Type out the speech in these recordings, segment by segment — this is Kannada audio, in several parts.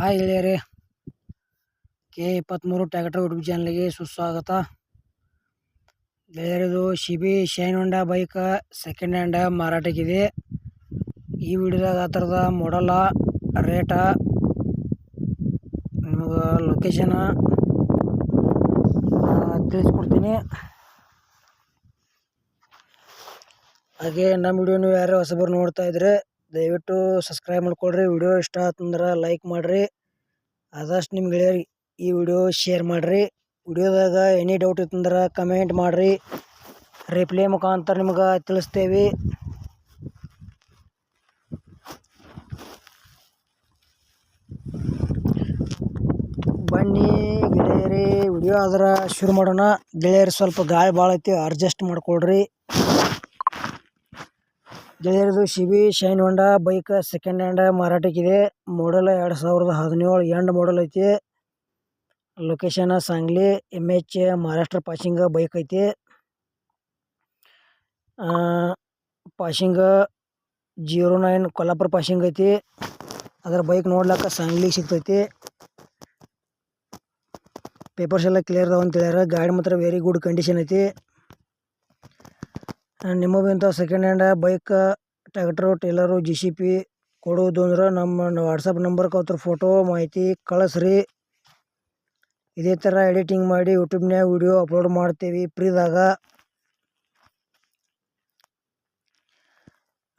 ಹಾಯ್ ಗೆಳೆಯರೇ ಕೆ ಇಪ್ಪತ್ತ್ಮೂರು ಟ್ಯಾಕ್ಟರ್ ಯೂಟ್ಯೂಬ್ ಚಾನಲ್ಗೆ ಸುಸ್ವಾಗತ. ಗೆಳೆಯರದು CB Shine Honda bike second hand ಮಾರಾಟಕ್ಕಿದೆ. ಈ ವಿಡಿಯೋದಾಗ ಆ ಥರದ ಮಾಡಲ ರೇಟ ನಿಮಗೆ ಲೊಕೇಶನ ತಿಳಿಸ್ಕೊಡ್ತೀನಿ. ಹಾಗೆ, ನಮ್ಮ ವಿಡಿಯೋ ನೀವು ಯಾರು ಹೊಸಬರು ನೋಡ್ತಾ ಇದ್ರೆ ದಯವಿಟ್ಟು ಸಬ್ಸ್ಕ್ರೈಬ್ ಮಾಡ್ಕೊಳ್ರಿ. ವಿಡಿಯೋ ಇಷ್ಟ ಆತಂದ್ರೆ ಲೈಕ್ ಮಾಡಿರಿ. ಆದಷ್ಟು ನಿಮ್ಮ ಗೆಳೆಯರಿಗೆ ಈ ವಿಡಿಯೋ ಶೇರ್ ಮಾಡಿರಿ. ವಿಡಿಯೋದಾಗ ಎನಿ ಡೌಟ್ ಇತ್ತಂದ್ರೆ ಕಮೆಂಟ್ ಮಾಡಿರಿ. ರಿಪ್ಲೈ ಮುಖಾಂತರ ನಿಮ್ಗೆ ತಿಳಿಸ್ತೇವೆ. ಬನ್ನಿ ಗೆಳೆಯರಿ ವಿಡಿಯೋ ಆದ್ರೆ ಶುರು ಮಾಡೋಣ. ಗೆಳೆಯರು ಸ್ವಲ್ಪ ಗಾಯ ಭಾಳ ಐತಿ ಅಡ್ಜಸ್ಟ್ ಮಾಡ್ಕೊಳ್ರಿ. ಗೆಳೆಯರದು CB Shine Honda bike second hand ಮಾರಾಟಕ್ಕಿದೆ. Model ಎರಡು ಸಾವಿರದ ಹದಿನೇಳು ಎಂಡ್ ಮಾಡಲ್ ಐತಿ. Location Sangli M H Maharashtra passing bike ಐತಿ. Passing zero nine Kolhapur passing ಐತಿ. ಅದರ ಬೈಕ್ ನೋಡ್ಲಿಕ್ಕೆ ಸಾಂಗ್ಲಿ ಸಿಗ್ತೈತಿ. ಪೇಪರ್ಸ್ ಎಲ್ಲ ಕ್ಲಿಯರ್ ಅದಾವ ಅಂತ ಹೇಳ್ಯಾರ. ಗಾಡಿ ಮಾತ್ರ ವೆರಿ ಗುಡ್ ಕಂಡೀಷನ್ ಐತಿ. ನಿಮಗೂ ಇಂಥ second hand bike tractor trailer G C P ಕೊಡೋದು ಅಂದ್ರೆ ನಮ್ಮ ವಾಟ್ಸಪ್ ನಂಬರ್ಗೆ ಅವ್ರ ಫೋಟೋ ಮಾಹಿತಿ ಕಳಿಸ್ರಿ. ಇದೇ ಥರ ಎಡಿಟಿಂಗ್ ಮಾಡಿ ಯೂಟ್ಯೂಬ್ನ್ಯಾಗ ವಿಡಿಯೋ ಅಪ್ಲೋಡ್ ಮಾಡ್ತೀವಿ ಫ್ರೀದಾಗ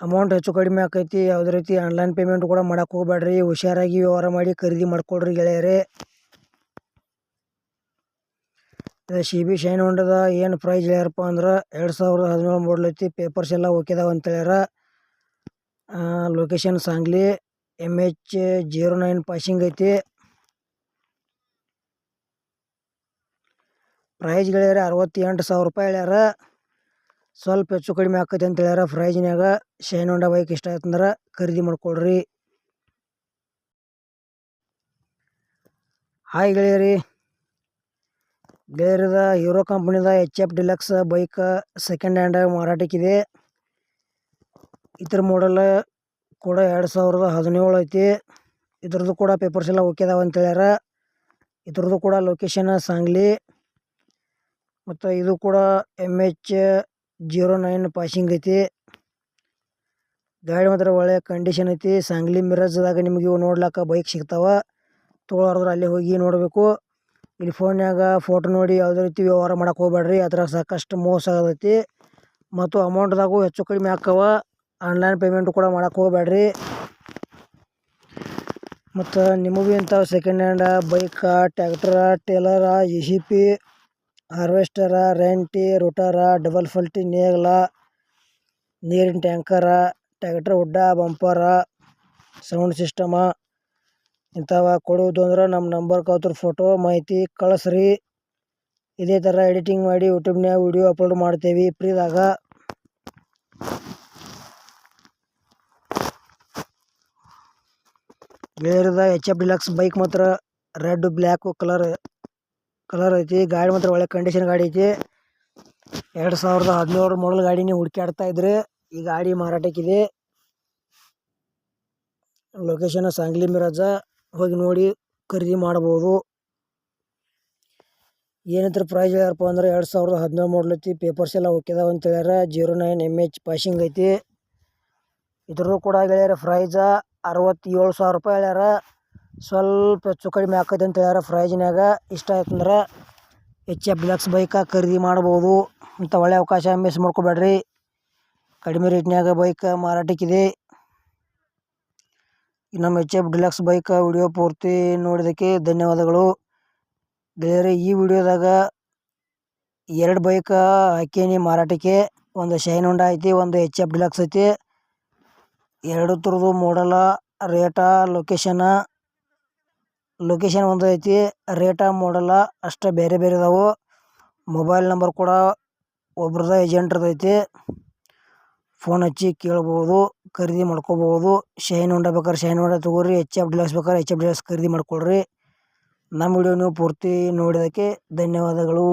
ಅಮೌಂಟ್ ಹೆಚ್ಚು ಕಡಿಮೆ ಆಕೈತಿ, ಯಾವುದೇ ರೀತಿ ಆನ್ಲೈನ್ ಪೇಮೆಂಟ್ ಕೂಡ ಮಾಡೋಕ್ಕೆ ಹೋಗ್ಬೇಡ್ರಿ ಹುಷಾರಾಗಿ ವ್ಯವಹಾರ ಮಾಡಿ ಖರೀದಿ ಮಾಡಿಕೊಡ್ರಿ ಗೆಳೆಯರೇ. ಸಿ ಬಿ ಶೈನ್ ಹೊಂಡದ ಏನು ಪ್ರೈಸ್ ಹೇಳ್ಯಾರಪ್ಪ ಅಂದ್ರೆ ಎರಡು ಸಾವಿರದ ಹದಿನೇಳು ಮಾಡಲ್ ಐತಿ ಪೇಪರ್ಸ್ ಎಲ್ಲ ಓಕೆದಾವ ಅಂತ ಹೇಳ್ಯಾರ. Location Sangli M H zero nine passing ಐತಿ. ಪ್ರೈಸ್ ಹೇಳ್ಯಾರ ಅರವತ್ತೆಂಟು ಸಾವಿರ ರೂಪಾಯಿ ಹೇಳ್ಯಾರ. ಸ್ವಲ್ಪ ಹೆಚ್ಚು ಕಡಿಮೆ ಆಕೈತಿ ಅಂತ ಹೇಳ್ಯಾರ ಪ್ರೈಜ್ನ್ಯಾಗ ಶೈನ್ ಹೊಂಡ ಬೈಕ್ ಇಷ್ಟ ಆಯ್ತಂದ್ರೆ ಖರೀದಿ ಮಾಡ್ಕೊಳ್ರಿ. ಹಾಯ್ ಗೆಳೆಯರಿ. ಗೆಳೆಯರದ Hero ಕಂಪ್ನಿದ H F Deluxe bike second hand ಮಾರಾಟಕ್ಕಿದೆ. ಇದ್ರ ಮಾಡಲ್ ಕೂಡ ಎರಡು ಸಾವಿರದ ಹದಿನೇಳು ಐತಿ. ಇದ್ರದ್ದು ಕೂಡ ಪೇಪರ್ಸ್ ಎಲ್ಲ ಓಕೆ ಅಂತ ಹೇಳ್ಯಾರ. ಇದ್ರದ್ದು ಕೂಡ ಲೊಕೇಶನ್ ಸಾಂಗ್ಲಿ. ಮತ್ತು ಇದು ಕೂಡ M H zero nine passing ಐತಿ. ಗಾಡಿ ಮಾತ್ರ ಒಳ್ಳೆಯ ಕಂಡೀಷನ್ ಐತಿ. ಸಾಂಗ್ಲಿ ಮಿರಜ್ದಾಗ ನಿಮಗೆ ಇವು ನೋಡ್ಲಾಕ ಬೈಕ್ ಸಿಗ್ತಾವ. ತೊಗೊಳೋರ್ದ್ರೆ ಅಲ್ಲಿ ಹೋಗಿ ನೋಡಬೇಕು. ಇಲ್ಲಿ ಫೋನ್ಯಾಗ ಫೋಟೋ ನೋಡಿ ಯಾವುದೇ ರೀತಿ ವ್ಯವಹಾರ ಮಾಡಕ್ಕೆ ಹೋಗ್ಬೇಡ್ರಿ. ಅದ್ರಾಗ ಸಾಕಷ್ಟು ಮೋಸ ಆಗತೈತಿ. ಮತ್ತು ಅಮೌಂಟ್ದಾಗೂ ಹೆಚ್ಚು ಕಡಿಮೆ ಆಕ್ಕವ ಆನ್ಲೈನ್ ಪೇಮೆಂಟ್ ಕೂಡ ಮಾಡಕ್ಕೆ ಹೋಗ್ಬೇಡ್ರಿ. ಮತ್ತು ನಿಮಗೂ ಇಂಥ second hand bike tractor trailer J C B harvester ರೆಂಟಿ ರೋಟರ ಡಬಲ್ ಫಲ್ಟಿ ನೇಗ್ಲ ನೀರಿನ ಟ್ಯಾಂಕರ ಟ್ಯಾಕ್ಟರ್ ಉಡ್ಡ ಬಂಪರ ಸೌಂಡ್ ಸಿಸ್ಟಮ ಇಂಥವ ಕೊಡುವುದು ಅಂದ್ರೆ ನಮ್ಮ ನಂಬರ್ ಅವ್ರ ಫೋಟೋ ಮಾಹಿತಿ ಕಳಿಸ್ರಿ. ಇದೇ ಥರ ಎಡಿಟಿಂಗ್ ಮಾಡಿ ಯೂಟ್ಯೂಬ್ನ್ಯಾಗ ವಿಡಿಯೋ ಅಪ್ಲೋಡ್ ಮಾಡ್ತೇವೆ. ಫ್ರೀದಾಗ ಬೇರೆದ ಎಚ್ ಎಫ್ ಡಿಲಕ್ಸ್ ಬೈಕ್ ಮಾತ್ರ ರೆಡ್ ಬ್ಲ್ಯಾಕು ಕಲರ್ ಕಲರ್ ಐತಿ. ಗಾಡಿ ಮಾತ್ರ ಒಳ್ಳೆ ಕಂಡೀಷನ್ ಗಾಡಿ ಐತಿ. ಎರಡು ಸಾವಿರದ ಹದಿನೇಳು ಮಾಡಲ್ ಗಾಡಿ ನೀವು ಹುಡುಕ್ಯಾಡ್ತಾ ಇದ್ರೆ ಈ ಗಾಡಿ ಮಾರಾಟಕ್ಕಿದೆ. ಲೊಕೇಶನ್ ಸಾಂಗ್ಲಿ ಮಿರಾಜ ಹೋಗಿ ನೋಡಿ ಖರೀದಿ ಮಾಡ್ಬೋದು. ಏನಂತಾರೆ ಪ್ರೈಸ್ ಹೇಳ್ಯಾರಪ್ಪ ಅಂದ್ರೆ ಎರಡು ಸಾವಿರದ ಹದಿನೇಳು ಮಾಡಲ್ ಐತಿ ಪೇಪರ್ಸ್ ಎಲ್ಲ ಹೋಗ್ಯದಾವ ಅಂತ ಹೇಳ್ಯಾರ. Zero nine M H passing ಐತಿ. ಇದ್ರೂ ಕೂಡ ಹೇಳ್ಯಾರ ಪ್ರೈಸ ಅರವತ್ತೇಳು ಸಾವಿರ ರೂಪಾಯಿ ಹೇಳ್ಯಾರ. ಸ್ವಲ್ಪ ಹೆಚ್ಚು ಕಡಿಮೆ ಆಕೈತೆ ಅಂತ ಹೇಳ್ಯಾರ ಪ್ರೈಜ್ನ್ಯಾಗ ಇಷ್ಟ ಆಯ್ತಂದ್ರೆ ಎಚ್ ಎಫ್ ಡಿಲಕ್ಸ್ ಬೈಕ ಖರೀದಿ ಮಾಡ್ಬೋದು. ಇಂಥ ಒಳ್ಳೆ ಅವಕಾಶ ಮಿಸ್ ಮಾಡ್ಕೋಬೇಡ್ರಿ. ಕಡಿಮೆ ರೇಟ್ನಾಗ ಬೈಕ್ ಮಾರಾಟಕ್ಕಿದೆ. ನಮ್ಮ H F Deluxe bike video ಪೂರ್ತಿ ನೋಡಿದ್ದಕ್ಕೆ ಧನ್ಯವಾದಗಳು. ಬೇರೆ ಈ ವಿಡಿಯೋದಾಗ ಎರಡು ಬೈಕ ಹಾಕೀನಿ ಮಾರಾಟಕ್ಕೆ. ಒಂದು ಶೈನ್ ಹೊಂಡ ಐತಿ, ಒಂದು ಎಚ್ ಎಫ್ ಡಿಲಕ್ಸ್ ಐತಿ. ಎರಡು ಥರದ್ದು ಮಾಡಲ ರೇಟ ಲೊಕೇಶನ ಲೊಕೇಶನ್ ಒಂದು ಐತಿ ರೇಟ ಮಾಡಲ ಅಷ್ಟೇ ಬೇರೆ ಬೇರೆ ಇದಾವೆ ಮೊಬೈಲ್ ನಂಬರ್ ಕೂಡ ಒಬ್ರದ ಏಜೆಂಟ್ರದ್ದು ಐತಿ ಫೋನ್ ಹಚ್ಚಿ ಕೇಳ್ಬೋದು. ಖರೀದಿ ಮಾಡ್ಕೋಬೋದು. ಶೈನ್ ಹೊಂಡ ಬೇಕಾದ್ರೆ ಶೈನ್ ಹೊಂಡ ತೊಗೋರಿ ಎಚ್ ಎಫ್ ಡಿಲಕ್ಸ್ ಬೇಕಾರೆ ಎಚ್ ಎಫ್ ಡಿಲಕ್ಸ್ ಖರೀದಿ ಮಾಡ್ಕೊಳ್ರಿ. ನಮ್ಮ ವಿಡಿಯೋ ನೀವು ಪೂರ್ತಿ ನೋಡಿದ್ದಕ್ಕೆ ಧನ್ಯವಾದಗಳು.